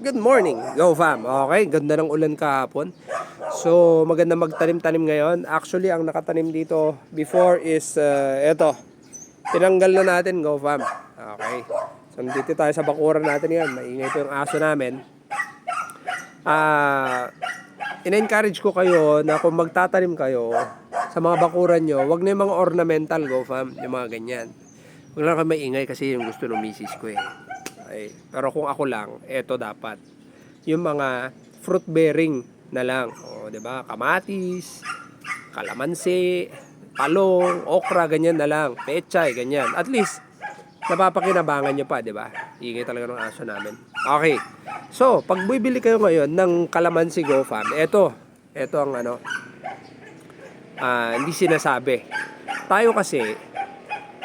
Good morning, Go Fam. Okay, ganda ng ulan kahapon. So, maganda magtanim-tanim ngayon. Actually, ang nakatanim dito before is uh, eto. Tinanggal na natin, Go Fam. Okay. So, dito tayo sa bakuran natin yan. Maingay po yung aso namin. Ah, in-encourage ko kayo na kung magtatanim kayo sa mga bakuran nyo, wag na yung mga ornamental, Go Fam. Yung mga ganyan. Huwag lang kayo maingay kasi yung gusto ng misis ko eh. Okay. Pero kung ako lang, eto dapat. Yung mga fruit bearing na lang. O, ba? Kamatis, kalamansi, talong, okra, ganyan na lang. Pechay, ganyan. At least napapakinabangan nyo pa, 'di ba? Ingay talaga ng aso namin. Okay. So, pag bibili kayo ngayon ng kalamansi Go Farm, eto, eto ang ano, ah, hindi sinasabi. Tayo kasi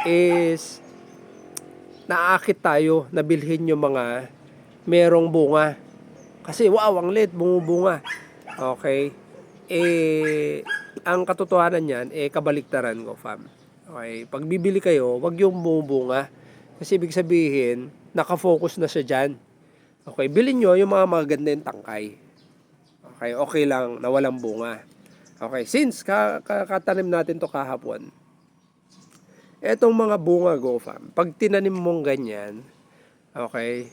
is naakit tayo na bilhin yung mga merong bunga. Kasi wow, ang lit, bumubunga. Okay? Eh, ang katotohanan niyan, eh, kabaliktaran ko, fam. Okay? Pag bibili kayo, wag yung bumubunga. Kasi ibig sabihin, nakafocus na siya dyan. Okay? Bilhin nyo yung mga maganda yung tangkay. Okay? Okay lang na walang bunga. Okay? Since ka, ka- katanim natin to kahapon, etong mga bunga go fam, pag tinanim mong ganyan, okay,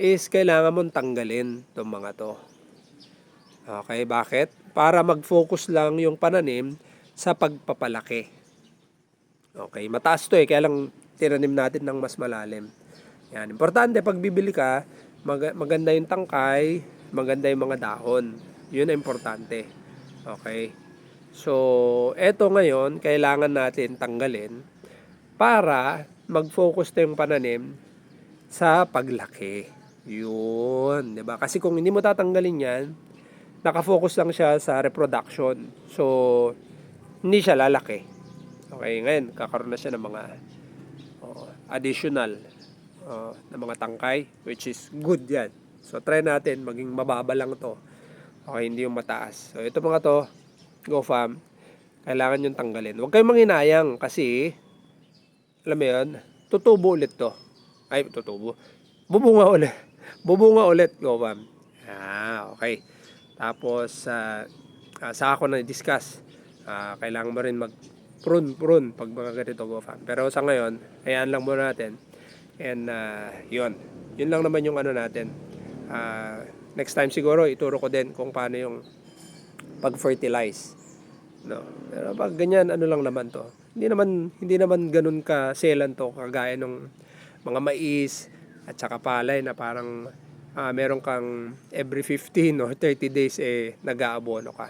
is kailangan mong tanggalin itong mga to. Okay, bakit? Para mag-focus lang yung pananim sa pagpapalaki. Okay, mataas to eh, kaya lang tinanim natin ng mas malalim. Yan, importante pag bibili ka, mag- maganda yung tangkay, maganda yung mga dahon. Yun ang importante. Okay? So, eto ngayon, kailangan natin tanggalin para mag-focus na yung pananim sa paglaki. Yun, 'di ba? Kasi kung hindi mo tatanggalin 'yan, nakafocus lang siya sa reproduction. So, hindi siya lalaki. Okay, ngayon kakaroon na siya ng mga oh, additional oh, na mga tangkay which is good 'yan. So, try natin maging mababa lang 'to. Okay, hindi yung mataas. So, ito mga to, go fam, kailangan yung tanggalin. Huwag kayong manginayang kasi alam mo yun, tutubo ulit to. Ay, tutubo. Bubunga ulit. Bubunga ulit, go ma'am. Ah, okay. Tapos, ah, ah, sa ako na discuss, ah, kailangan mo rin mag prune prune pag mga ganito go fam. Pero sa ngayon, hayaan lang muna natin. And ah, yun. Yun lang naman yung ano natin. Ah, next time siguro ituro ko din kung paano yung pag-fertilize. No. Pero pag ganyan, ano lang naman to. Hindi naman hindi naman ganun ka selan to kagaya ng mga mais at saka palay na parang ah, meron kang every 15 or 30 days eh nag-aabono ka.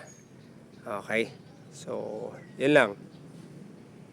Okay? So, yun lang.